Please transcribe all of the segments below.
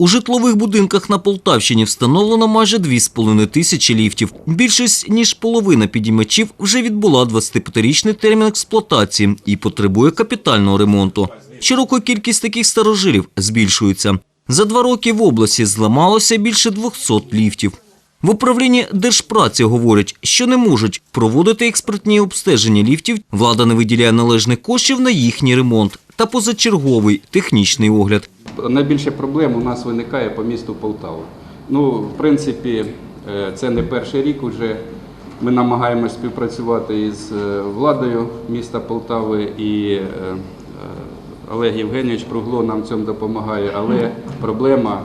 У житлових будинках на Полтавщині встановлено майже 2,5 тисячі ліфтів. Більшість ніж половина підіймачів вже відбула 25-річний термін експлуатації і потребує капітального ремонту. Щороку кількість таких старожилів збільшується. За два роки в області зламалося більше 200 ліфтів. В управлінні держпраці говорять, що не можуть проводити експертні обстеження ліфтів. Влада не виділяє належних коштів на їхній ремонт та позачерговий технічний огляд. Найбільше проблем у нас виникає по місту Полтава. Ну, в принципі, е, це не перший рік уже. Ми намагаємося співпрацювати із е, владою міста Полтави і е, Олег Євгенійович Пругло нам цьому допомагає, але проблема,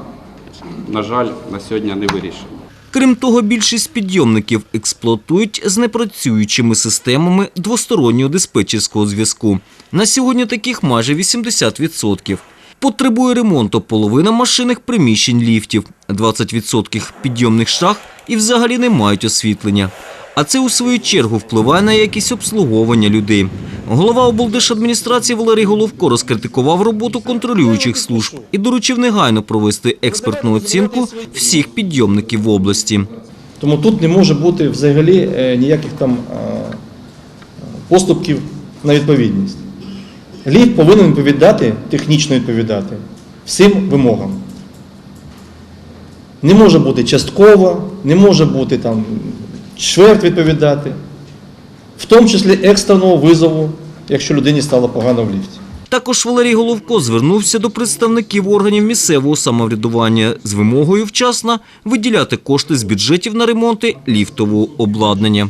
на жаль, на сьогодні не вирішена. Крім того, більшість підйомників експлуатують з непрацюючими системами двостороннього диспетчерського зв'язку. На сьогодні таких майже 80%. Потребує ремонту половина машинних приміщень ліфтів, 20% підйомних шах і взагалі не мають освітлення. А це у свою чергу впливає на якість обслуговування людей. Голова облдержадміністрації Валерій Головко розкритикував роботу контролюючих служб і доручив негайно провести експертну оцінку всіх підйомників в області. Тому тут не може бути взагалі е, ніяких там е, поступків на відповідність. Ліфт повинен відповідати, технічно відповідати всім вимогам. Не може бути частково, не може бути там чверть відповідати, в тому числі екстреного визову, якщо людині стало погано в ліфті. Також Валерій Головко звернувся до представників органів місцевого самоврядування з вимогою вчасно виділяти кошти з бюджетів на ремонти ліфтового обладнання.